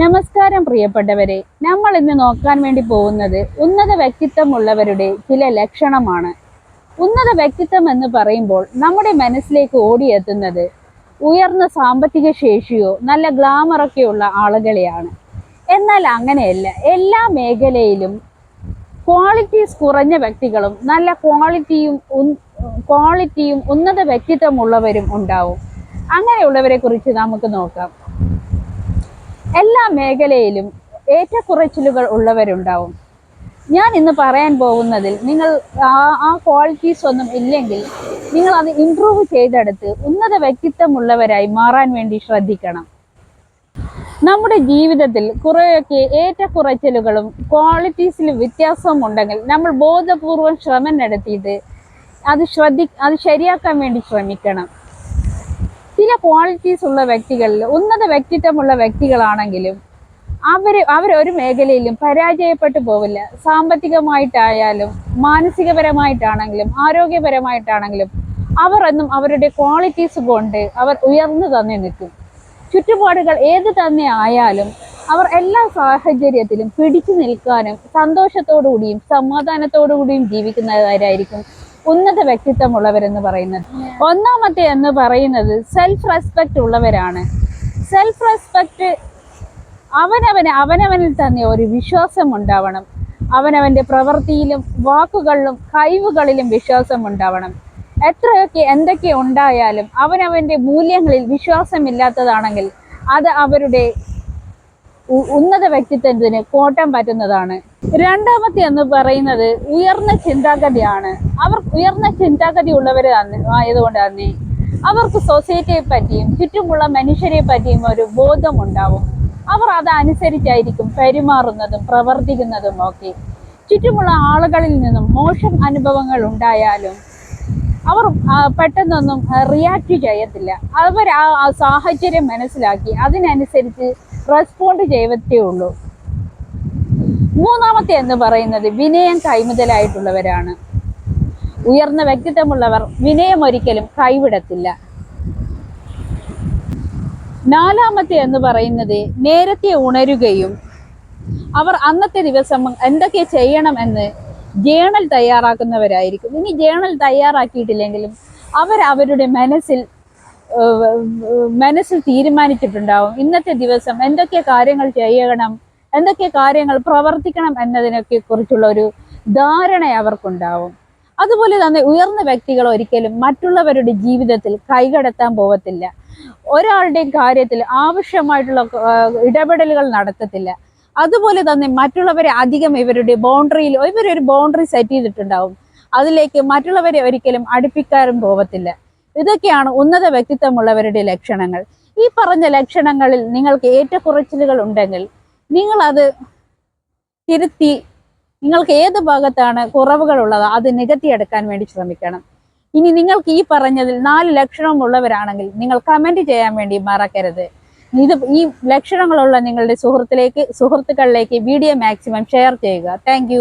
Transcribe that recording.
നമസ്കാരം പ്രിയപ്പെട്ടവരെ. നമ്മൾ ഇന്ന് നോക്കാൻ വേണ്ടി പോകുന്നത് ഉന്നത വ്യക്തിത്വമുള്ളവരുടെ ചില ലക്ഷണമാണ്. ഉന്നത വ്യക്തിത്വം എന്ന് പറയുമ്പോൾ നമ്മുടെ മനസ്സിലേക്ക് ഓടിയെത്തുന്നത് ഉയർന്ന സാമ്പത്തിക ശേഷിയോ നല്ല ഗ്ലാമറൊക്കെ ഉള്ള ആളുകളെയാണ്. എന്നാൽ അങ്ങനെയല്ല. എല്ലാ മേഖലയിലും ക്വാളിറ്റീസ് കുറഞ്ഞ വ്യക്തികളും നല്ല ക്വാളിറ്റിയും ക്വാളിറ്റിയും ഉന്നത വ്യക്തിത്വമുള്ളവരും ഉണ്ടാവും. അങ്ങനെയുള്ളവരെ കുറിച്ച് നമുക്ക് നോക്കാം. എല്ലാ മേഖലയിലും ഏറ്റക്കുറച്ചിലുകൾ ഉള്ളവരുണ്ടാവും. ഞാൻ ഇന്ന് പറയാൻ പോകുന്നതിൽ നിങ്ങൾ ആ ആ ക്വാളിറ്റീസ് ഒന്നും ഇല്ലെങ്കിൽ നിങ്ങൾ അത് ഇംപ്രൂവ് ചെയ്തെടുത്ത് ഉന്നത വ്യക്തിത്വമുള്ളവരായി മാറാൻ വേണ്ടി ശ്രദ്ധിക്കണം. നമ്മുടെ ജീവിതത്തിൽ കുറേയൊക്കെ ഏറ്റക്കുറച്ചിലുകളും ക്വാളിറ്റീസിൽ വ്യത്യാസവും ഉണ്ടെങ്കിൽ നമ്മൾ ബോധപൂർവം ശ്രമം നടത്തിയിട്ട് അത് ശ്രദ്ധി അത് ശരിയാക്കാൻ വേണ്ടി ശ്രമിക്കണം. ചില ക്വാളിറ്റീസ് ഉള്ള വ്യക്തികളിൽ ഉന്നത വ്യക്തിത്വമുള്ള വ്യക്തികളാണെങ്കിലും അവർ അവരൊരു മേഖലയിലും പരാജയപ്പെട്ടു പോവില്ല. സാമ്പത്തികമായിട്ടായാലും മാനസികപരമായിട്ടാണെങ്കിലും ആരോഗ്യപരമായിട്ടാണെങ്കിലും അവർ എന്നും അവരുടെ ക്വാളിറ്റീസ് കൊണ്ട് അവർ ഉയർന്നു തന്നെ നിൽക്കും. ചുറ്റുപാടുകൾ ഏത് തന്നെ ആയാലും അവർ എല്ലാ സാഹചര്യത്തിലും പിടിച്ചു നിൽക്കാനും സന്തോഷത്തോടുകൂടിയും സമാധാനത്തോടുകൂടിയും ജീവിക്കുന്നവരായിരിക്കും ഉന്നത വ്യക്തിത്വമുള്ളവരെന്ന് പറയുന്നത്. ഒന്നാമത്തെ എന്ന് പറയുന്നത് സെൽഫ് റെസ്പെക്റ്റ് ഉള്ളവരാണ്. സെൽഫ് റെസ്പെക്റ്റ് അവനവന് അവനവനിൽ തന്നെ ഒരു വിശ്വാസം ഉണ്ടാവണം അവനവന്റെ പ്രവൃത്തിയിലും വാക്കുകളിലും കഴിവുകളിലും വിശ്വാസം ഉണ്ടാവണം എത്രയൊക്കെ എന്തൊക്കെ ഉണ്ടായാലും അവനവന്റെ മൂല്യങ്ങളിൽ വിശ്വാസമില്ലാത്തതാണെങ്കിൽ അത് അവരുടെ ഉന്നത വ്യക്തിത്വത്തിന് കോട്ടം പറ്റുന്നതാണ്. രണ്ടാമത്തെ എന്ന് പറയുന്നത് ഉയർന്ന ചിന്താഗതിയാണ്. അവർ ഉയർന്ന ചിന്താഗതി ഉള്ളവർ ആയതുകൊണ്ട് തന്നെ അവർക്ക് സൊസൈറ്റിയെ പറ്റിയും ചുറ്റുമുള്ള മനുഷ്യരെ പറ്റിയും ഒരു ബോധം ബോധമുണ്ടാവും. അവർ അതനുസരിച്ചായിരിക്കും പെരുമാറുന്നതും പ്രവർത്തിക്കുന്നതും ഒക്കെ. ചുറ്റുമുള്ള ആളുകളിൽ നിന്നും മോശം അനുഭവങ്ങൾ ഉണ്ടായാലും അവർ പെട്ടെന്നൊന്നും റിയാക്ട് ചെയ്യത്തില്ല. അവർ ആ സാഹചര്യം മനസ്സിലാക്കി അതിനനുസരിച്ച് റെസ്പോണ്ട് ചെയ്യത്തേ ഉള്ളൂ. മൂന്നാമത്തെ എന്ന് പറയുന്നത് വിനയം കൈമുതലായിട്ടുള്ളവരാണ്. ഉയർന്ന വ്യക്തിത്വമുള്ളവർ വിനയം ഒരിക്കലും കൈവിടത്തില്ല. നാലാമത്തെ എന്ന് പറയുന്നത് നേരത്തെ ഉണരുകയും അവർ അന്നത്തെ ദിവസം എന്തൊക്കെ ചെയ്യണം എന്ന് ജേണൽ തയ്യാറാക്കുന്നവരായിരിക്കും. ഇനി ജേണൽ തയ്യാറാക്കിയിട്ടില്ലെങ്കിലും അവർ അവരുടെ മനസ്സിൽ മനസ്സിൽ തീരുമാനിച്ചിട്ടുണ്ടാവും. ഇന്നത്തെ ദിവസം എന്തൊക്കെ കാര്യങ്ങൾ ചെയ്യണം എന്തൊക്കെ കാര്യങ്ങൾ പ്രവർത്തിക്കണം എന്നതിനൊക്കെ കുറിച്ചുള്ള ഒരു ധാരണ അവർക്കുണ്ടാവും. അതുപോലെ തന്നെ ഉയർന്ന വ്യക്തികൾ ഒരിക്കലും മറ്റുള്ളവരുടെ ജീവിതത്തിൽ കൈകടത്താൻ പോകത്തില്ല ഒരാളുടെയും കാര്യത്തിൽ ആവശ്യമായിട്ടുള്ള ഇടപെടലുകൾ നടത്തത്തില്ല. അതുപോലെ തന്നെ മറ്റുള്ളവരെ അധികം ഇവരുടെ ബൗണ്ടറിയിൽ ഇവരൊരു ബൗണ്ടറി സെറ്റ് ചെയ്തിട്ടുണ്ടാവും. അതിലേക്ക് മറ്റുള്ളവരെ ഒരിക്കലും അടുപ്പിക്കാനും പോവത്തില്ല. ഇതൊക്കെയാണ് ഉന്നത വ്യക്തിത്വമുള്ളവരുടെ ലക്ഷണങ്ങൾ. ഈ പറഞ്ഞ ലക്ഷണങ്ങളിൽ നിങ്ങൾക്ക് ഏറ്റക്കുറച്ചിലുകൾ ഉണ്ടെങ്കിൽ നിങ്ങൾ അത് തിരുത്തി നിങ്ങൾക്ക് ഏത് ഭാഗത്താണ് കുറവുകൾ ഉള്ളത് അത് നികത്തിയെടുക്കാൻ വേണ്ടി ശ്രമിക്കണം. ഇനി നിങ്ങൾക്ക് ഈ പറഞ്ഞതിൽ നാല് ലക്ഷണമുള്ളവരാണെങ്കിൽ നിങ്ങൾ കമന്റ് ചെയ്യാൻ വേണ്ടി മറക്കരുത്. ഇത് ഈ ലക്ഷണങ്ങളുള്ള നിങ്ങളുടെ സുഹൃത്തിലേക്ക് സുഹൃത്തുക്കളിലേക്ക് വീഡിയോ മാക്സിമം ഷെയർ ചെയ്യുക. താങ്ക്